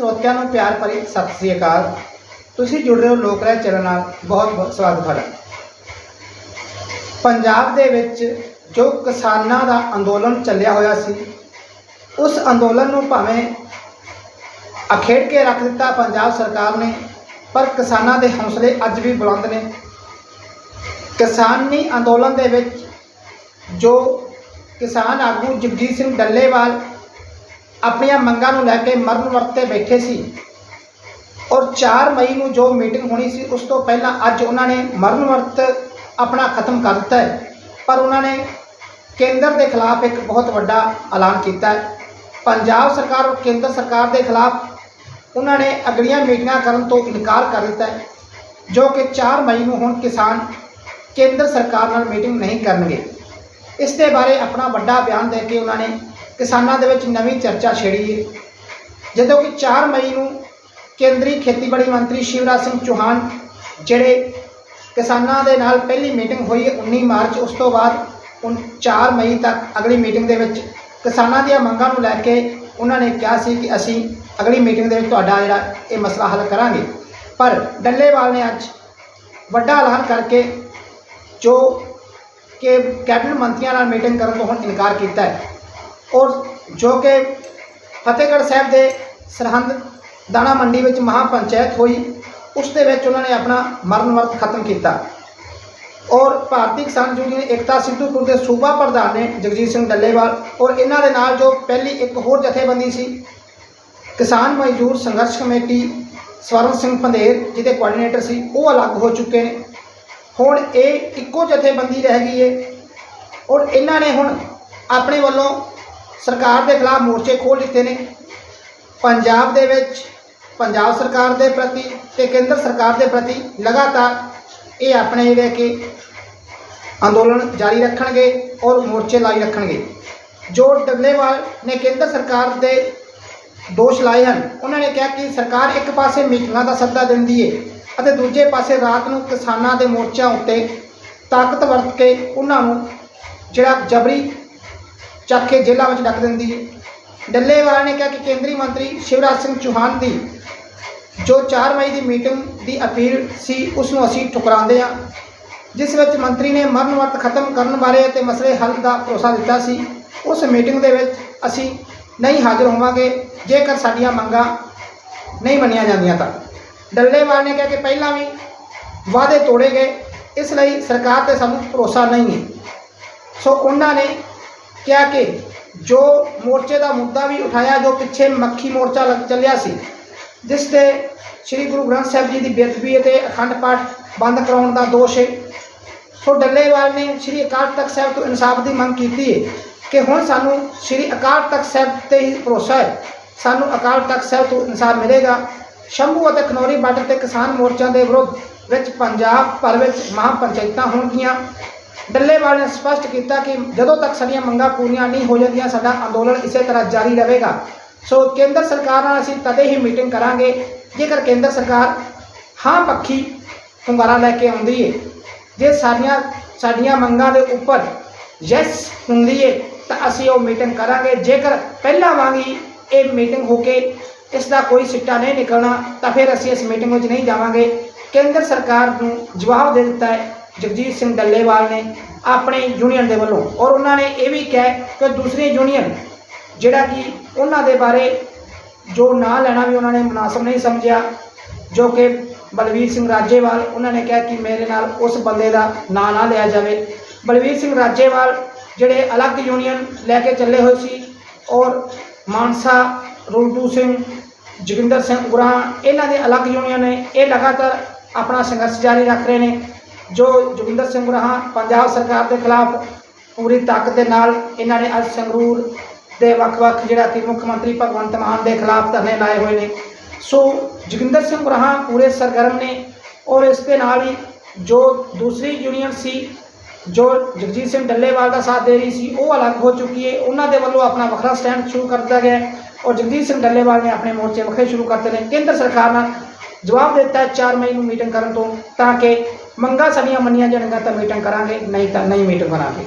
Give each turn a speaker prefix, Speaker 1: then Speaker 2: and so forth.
Speaker 1: ਸਰੋਤਿਆਂ ਨੂੰ ਪਿਆਰ ਭਰੀ ਸਤਿ ਸ੍ਰੀ ਅਕਾਲ। ਤੁਸੀਂ ਜੁੜ ਰਹੇ ਹੋ ਲੋਕ ਰਾਏ ਚੈਨਲ ਨਾਲ। ਬਹੁਤ ਬਹੁਤ ਸਵਾਗਤ ਤੁਹਾਡਾ। ਪੰਜਾਬ ਦੇ ਵਿੱਚ ਜੋ ਕਿਸਾਨਾਂ ਦਾ ਅੰਦੋਲਨ ਚੱਲਿਆ ਹੋਇਆ ਸੀ, ਉਸ ਅੰਦੋਲਨ ਨੂੰ ਭਾਵੇਂ ਅਖੇੜ ਕੇ ਰੱਖ ਦਿੱਤਾ ਪੰਜਾਬ ਸਰਕਾਰ ਨੇ, ਪਰ ਕਿਸਾਨਾਂ ਦੇ ਹੌਸਲੇ ਅੱਜ ਵੀ ਬੁਲੰਦ ਨੇ। ਕਿਸਾਨੀ ਅੰਦੋਲਨ ਦੇ ਵਿੱਚ ਜੋ ਕਿਸਾਨ ਆਗੂ ਜਗਜੀਤ ਸਿੰਘ ਡੱਲੇਵਾਲ ਆਪਣੀਆਂ ਮੰਗਾਂ ਨੂੰ ਲੈ ਕੇ ਮਰਨ ਵਰਤ ਤੇ ਬੈਠੇ ਸੀ। ਔਰ 4 ਮਈ ਨੂੰ ਜੋ ਮੀਟਿੰਗ ਹੋਣੀ ਸੀ, ਉਸ ਤੋਂ ਪਹਿਲਾਂ ਅੱਜ ਉਹਨਾਂ ਨੇ ਮਰਨ ਵਰਤ ਆਪਣਾ ਖਤਮ ਕਰ ਦਿੱਤਾ ਹੈ। ਪਰ ਉਹਨਾਂ ਨੇ ਕੇਂਦਰ ਦੇ ਖਿਲਾਫ ਇੱਕ ਬਹੁਤ ਵੱਡਾ ਐਲਾਨ ਕੀਤਾ ਹੈ। ਪੰਜਾਬ ਸਰਕਾਰ ਔਰ ਕੇਂਦਰ ਸਰਕਾਰ ਦੇ ਖਿਲਾਫ ਉਹਨਾਂ ਨੇ ਅਗਲੀਆਂ ਮੀਟਿੰਗਾਂ ਕਰਨ ਤੋਂ ਇਨਕਾਰ ਕਰ ਦਿੱਤਾ ਹੈ, ਜੋ ਕਿ 4 ਮਈ ਨੂੰ ਹੁਣ ਕਿਸਾਨ ਕੇਂਦਰ ਸਰਕਾਰ ਨਾਲ ਮੀਟਿੰਗ ਨਹੀਂ ਕਰਨਗੇ। ਇਸ ਦੇ ਬਾਰੇ ਆਪਣਾ ਵੱਡਾ ਬਿਆਨ ਦੇ ਕੇ ਉਹਨਾਂ ਨੇ ਕਿਸਾਨਾਂ ਦੇ ਵਿੱਚ ਨਵੀਂ ਚਰਚਾ ਛੇੜੀ ਹੈ। ਜਦੋਂ ਕਿ 4 ਮਈ ਨੂੰ ਕੇਂਦਰੀ ਖੇਤੀਬਾੜੀ ਮੰਤਰੀ ਸ਼ਿਵਰਾਜ ਸਿੰਘ ਚੌਹਾਨ, ਜਿਹੜੇ ਕਿਸਾਨਾਂ ਦੇ ਨਾਲ ਪਹਿਲੀ ਮੀਟਿੰਗ ਹੋਈ ਹੈ 19 ਮਾਰਚ, ਉਸ ਤੋਂ ਬਾਅਦ ਹੁਣ 4 ਮਈ ਤੱਕ ਅਗਲੀ ਮੀਟਿੰਗ ਦੇ ਵਿੱਚ ਕਿਸਾਨਾਂ ਦੀਆਂ ਮੰਗਾਂ ਨੂੰ ਲੈ ਕੇ ਉਹਨਾਂ ਨੇ ਕਿਹਾ ਸੀ ਕਿ ਅਸੀਂ ਅਗਲੀ ਮੀਟਿੰਗ ਦੇ ਵਿੱਚ ਤੁਹਾਡਾ ਜਿਹੜਾ ਇਹ ਮਸਲਾ ਹੱਲ ਕਰਾਂਗੇ। ਪਰ ਡੱਲੇਵਾਲ ਨੇ ਅੱਜ ਵੱਡਾ ਐਲਾਨ ਕਰਕੇ ਜੋ ਕਿ ਕੈਬਨਿਟ ਮੰਤਰੀਆਂ ਨਾਲ ਮੀਟਿੰਗ ਕਰਨ ਤੋਂ ਹੁਣ ਇਨਕਾਰ ਕੀਤਾ ਹੈ। ਔਰ ਜੋ ਕਿ ਫਤਿਹਗੜ੍ਹ ਸਾਹਿਬ ਦੇ ਸਰਹੰਦ ਦਾਣਾ ਮੰਡੀ ਵਿੱਚ ਮਹਾ ਪੰਚਾਇਤ ਹੋਈ, ਉਸ ਦੇ ਵਿੱਚ ਉਹਨਾਂ ਨੇ ਆਪਣਾ ਮਰਨ ਵਰਤ ਖਤਮ ਕੀਤਾ। ਔਰ ਭਾਰਤੀ ਕਿਸਾਨ ਯੂਨੀਅਨ ਏਕਤਾ ਸਿੱਧੂਪੁਰ ਦੇ ਸੂਬਾ ਪ੍ਰਧਾਨ ਨੇ ਜਗਜੀਤ ਸਿੰਘ ਡੱਲੇਵਾਲ ਔਰ ਇਹਨਾਂ ਦੇ ਨਾਲ ਜੋ ਪਹਿਲੀ ਇੱਕ ਹੋਰ ਜਥੇਬੰਦੀ ਸੀ, ਕਿਸਾਨ ਮਜ਼ਦੂਰ ਸੰਘਰਸ਼ ਕਮੇਟੀ, ਸਵਰਨ ਸਿੰਘ ਪੰਧੇਰ ਜਿਹਦੇ ਕੋਆਰਡੀਨੇਟਰ ਸੀ, ਉਹ ਅਲੱਗ ਹੋ ਚੁੱਕੇ ਨੇ। ਹੁਣ ਇਹ ਇੱਕੋ ਜਥੇਬੰਦੀ ਰਹਿ ਗਈ ਹੈ ਔਰ ਇਹਨਾਂ ਨੇ ਹੁਣ ਆਪਣੇ ਵੱਲੋਂ ਸਰਕਾਰ ਦੇ ਖਿਲਾਫ ਮੋਰਚੇ ਖੋਲ੍ਹ ਦਿੱਤੇ ਨੇ। ਪੰਜਾਬ ਦੇ ਵਿੱਚ, ਪੰਜਾਬ ਸਰਕਾਰ ਦੇ ਪ੍ਰਤੀ ਤੇ ਕੇਂਦਰ ਸਰਕਾਰ ਦੇ ਪ੍ਰਤੀ ਲਗਾਤਾਰ ਇਹ ਆਪਣੇ ਜਿਹੜੇ ਕਿ ਅੰਦੋਲਨ ਜਾਰੀ ਰੱਖਣਗੇ ਔਰ ਮੋਰਚੇ ਲਾਈ ਰੱਖਣਗੇ। ਜੋ ਡੱਲੇਵਾਲ ਨੇ ਕੇਂਦਰ ਸਰਕਾਰ ਦੇ ਦੋਸ਼ ਲਾਏ ਹਨ, ਉਹਨਾਂ ਨੇ ਕਿਹਾ ਕਿ ਸਰਕਾਰ ਇੱਕ ਪਾਸੇ ਮੀਟਿੰਗਾਂ ਦਾ ਸੱਦਾ ਦਿੰਦੀ ਏ ਅਤੇ ਦੂਜੇ ਪਾਸੇ ਰਾਤ ਨੂੰ ਕਿਸਾਨਾਂ ਦੇ ਮੋਰਚਿਆਂ ਉੱਤੇ ਤਾਕਤ ਵਰਤ ਕੇ ਉਹਨਾਂ ਨੂੰ ਜਿਹੜਾ ਜਬਰੀ ਚੱਕ ਕੇ ਜੇਲ੍ਹਾਂ ਵਿੱਚ ਡੱਕ ਦਿੰਦੀ ਹੈ। ਡੱਲੇਵਾਲ ਨੇ ਕਿਹਾ ਕਿ ਕੇਂਦਰੀ ਮੰਤਰੀ ਸ਼ਿਵਰਾਜ ਸਿੰਘ ਚੌਹਾਨ ਦੀ ਜੋ 4 ਮਈ ਦੀ ਮੀਟਿੰਗ ਦੀ ਅਪੀਲ ਸੀ, ਉਸ ਨੂੰ ਅਸੀਂ ਠੁਕਰਾਉਂਦੇ ਹਾਂ। ਜਿਸ ਵਿੱਚ ਮੰਤਰੀ ਨੇ ਮਰਨ ਵਰਤ ਖਤਮ ਕਰਨ ਬਾਰੇ ਅਤੇ ਮਸਲੇ ਹੱਲ ਦਾ ਭਰੋਸਾ ਦਿੱਤਾ ਸੀ, ਉਸ ਮੀਟਿੰਗ ਦੇ ਵਿੱਚ ਅਸੀਂ ਨਹੀਂ ਹਾਜ਼ਰ ਹੋਵਾਂਗੇ, ਜੇਕਰ ਸਾਡੀਆਂ ਮੰਗਾਂ ਨਹੀਂ ਮੰਨੀਆਂ ਜਾਂਦੀਆਂ ਤਾਂ। ਡੱਲੇਵਾਲ ਨੇ ਕਿਹਾ ਕਿ ਪਹਿਲਾਂ ਵੀ ਵਾਅਦੇ ਤੋੜੇ ਗਏ, ਇਸ ਲਈ ਸਰਕਾਰ ਤੇ ਸਾਨੂੰ ਭਰੋਸਾ ਨਹੀਂ ਹੈ। ਸੋ ਉਹਨਾਂ ਨੇ ਕਿਹਾ ਕਿ ਜੋ ਮੋਰਚੇ ਦਾ ਮੁੱਦਾ ਵੀ ਉਠਾਇਆ, ਜੋ ਪਿੱਛੇ ਮੱਖੀ ਮੋਰਚਾ ਲੱਗ ਚੱਲਿਆ ਸੀ, ਜਿਸ ਤੇ ਸ੍ਰੀ ਗੁਰੂ ਗ੍ਰੰਥ ਸਾਹਿਬ ਜੀ ਦੀ ਬੇਅਦਬੀ ਅਤੇ ਅਖੰਡ ਪਾਠ ਬੰਦ ਕਰਾਉਣ ਦਾ ਦੋਸ਼ ਹੈ। ਸੋ ਡੱਲੇਵਾਲ ਨੇ ਸ੍ਰੀ ਅਕਾਲ ਤਖਤ ਸਾਹਿਬ ਤੋਂ ਇਨਸਾਫ ਦੀ ਮੰਗ ਕੀਤੀ ਹੈ ਕਿ ਹੁਣ ਸਾਨੂੰ ਸ੍ਰੀ ਅਕਾਲ ਤਖਤ ਸਾਹਿਬ ਤੇ ਹੀ ਭਰੋਸਾ ਹੈ। ਸਾਨੂੰ ਅਕਾਲ ਤਖਤ ਸਾਹਿਬ ਤੋਂ ਇਨਸਾਫ ਮਿਲੇਗਾ। ਸ਼ੰਭੂ ਅਤੇ ਖਨੌਰੀ ਬਾਰਡਰ ਤੇ ਕਿਸਾਨ ਮੋਰਚਾ ਦੇ ਵਿਰੁੱਧ ਵਿੱਚ ਪੰਜਾਬ ਭਰ ਵਿੱਚ ਮਹਾਂ ਪੰਚਾਇਤਾਂ ਹੋਣਗੀਆਂ। ਡੱਲੇਵਾਲ ਨੇ ਸਪਸ਼ਟ ਕੀਤਾ ਕਿ ਜਦੋਂ ਤੱਕ ਸਾਡੀਆਂ ਮੰਗਾਂ ਪੂਰੀਆਂ ਨਹੀਂ ਹੋ ਜਾਂਦੀਆਂ, ਸਾਡਾ ਅੰਦੋਲਨ ਇਸੇ ਤਰ੍ਹਾਂ ਜਾਰੀ ਰਹੇਗਾ। ਸੋ ਕੇਂਦਰ ਸਰਕਾਰ ਨਾਲ ਅਸੀਂ ਤਦੇ ਹੀ ਮੀਟਿੰਗ ਕਰਾਂਗੇ, ਜੇਕਰ ਕੇਂਦਰ ਸਰਕਾਰ ਹਾਂ ਪੱਖੀ ਹੁੰਗਾਰਾ ਲੈ ਕੇ ਆਉਂਦੀ ਏ, ਜੇ ਸਾਡੀਆਂ ਸਾਡੀਆਂ ਮੰਗਾਂ ਦੇ ਉੱਪਰ ਯੈਸ ਹੁੰਦੀ ਏ, ਤਾਂ ਅਸੀਂ ਉਹ ਮੀਟਿੰਗ ਕਰਾਂਗੇ। ਜੇਕਰ ਪਹਿਲਾਂ ਵਾਂਗੀ ਇਹ ਮੀਟਿੰਗ ਹੋ ਕੇ ਇਸ ਦਾ ਕੋਈ ਸਿੱਟਾ ਨਹੀਂ ਨਿਕਲਣਾ, ਤਾਂ ਫਿਰ ਅਸੀਂ ਇਸ ਮੀਟਿੰਗ ਵਿੱਚ ਨਹੀਂ ਜਾਵਾਂਗੇ। ਕੇਂਦਰ ਸਰਕਾਰ ਨੂੰ ਜਵਾਬ ਦੇ ਦਿੱਤਾ ਹੈ ਜਗਜੀਤ ਸਿੰਘ ਡੱਲੇਵਾਲ ਨੇ ਆਪਣੇ ਯੂਨੀਅਨ ਦੇ ਵੱਲੋਂ ਔਰ ਉਹਨਾਂ ਨੇ ਇਹ ਵੀ ਕਿਹਾ ਕਿ ਦੂਸਰੀ ਯੂਨੀਅਨ ਜਿਹੜਾ ਕਿ ਉਹਨਾਂ ਦੇ ਬਾਰੇ ਜੋ ਨਾਂ ਲੈਣਾ ਵੀ ਉਹਨਾਂ ਨੇ ਮੁਨਾਸਬ ਨਹੀਂ ਸਮਝਿਆ, ਜੋ ਕਿ ਬਲਵੀਰ ਸਿੰਘ ਰਾਜੇਵਾਲ ਉਹਨਾਂ ਨੇ ਕਿਹਾ ਕਿ ਮੇਰੇ ਨਾਲ ਉਸ ਬੰਦੇ ਦਾ ਨਾਂ ਨਾ ਲਿਆ ਜਾਵੇ। ਬਲਵੀਰ ਸਿੰਘ ਰਾਜੇਵਾਲ ਜਿਹੜੇ ਅਲੱਗ ਯੂਨੀਅਨ ਲੈ ਕੇ ਚੱਲੇ ਹੋਏ ਸੀ ਔਰ ਮਾਨਸਾ ਰੂਲਟੂ ਸਿੰਘ, ਜੋਗਿੰਦਰ ਸਿੰਘ ਉਰਾਂ, ਇਹਨਾਂ ਦੇ ਅਲੱਗ ਯੂਨੀਅਨ ਨੇ, ਇਹ ਲਗਾਤਾਰ ਆਪਣਾ ਸੰਘਰਸ਼ ਜਾਰੀ ਰੱਖ ਰਹੇ ਨੇ। ਜੋ ਜੋਗਿੰਦਰ ਸਿੰਘ ਉਰਾਂ ਪੰਜਾਬ ਸਰਕਾਰ ਦੇ ਖਿਲਾਫ ਪੂਰੀ ਤਾਕਤ ਦੇ ਨਾਲ ਇਹਨਾਂ ਨੇ ਅੱਜ ਸੰਗਰੂਰ ਦੇ ਵੱਖ-ਵੱਖ ਜਿਹੜਾ ਕਿ ਮੁੱਖ ਮੰਤਰੀ ਭਗਵੰਤ ਮਾਨ ਦੇ ਖਿਲਾਫ ਧਰਨੇ ਲਾਏ ਹੋਏ ਨੇ। ਸੋ ਜੋਗਿੰਦਰ ਸਿੰਘ ਉਰਾਂ ਪੂਰੇ ਸਰਗਰਮ ਨੇ ਔਰ ਇਸ ਦੇ ਨਾਲ ਹੀ ਜੋ ਦੂਸਰੀ ਯੂਨੀਅਨ ਸੀ, ਜੋ ਜਗਜੀਤ ਸਿੰਘ ਡੱਲੇਵਾਲ ਦਾ ਸਾਥ ਦੇ ਰਹੀ ਸੀ, ਉਹ ਅਲੱਗ ਹੋ ਚੁੱਕੀ ਹੈ। ਉਹਨਾਂ ਦੇ ਵੱਲੋਂ ਆਪਣਾ ਵੱਖਰਾ ਸਟੈਂਡ ਸ਼ੁਰੂ ਕਰ ਦਿੱਤਾ ਗਿਆ ਔਰ ਜਗਜੀਤ ਸਿੰਘ ਡੱਲੇਵਾਲ ਨੇ ਆਪਣੇ ਮੋਰਚੇ ਵੱਖਰੇ ਸ਼ੁਰੂ ਕਰਤੇ ਨੇ। ਕੇਂਦਰ ਸਰਕਾਰ ਨਾਲ ਜਵਾਬ ਦਿੱਤਾ ਹੈ 4 ਮਈ ਨੂੰ ਮੀਟਿੰਗ ਕਰਨ ਤੋਂ ਤਾਂ ਕਿ ਮੰਗਾਂ ਸਾਡੀਆਂ ਮੰਨੀਆਂ ਜਾਣਗੀਆਂ ਤਾਂ ਮੀਟਿੰਗ ਕਰਾਂਗੇ ਨਹੀਂ ਤਾਂ ਨਹੀਂ ਮੀਟਿੰਗ ਕਰਾਂਗੇ।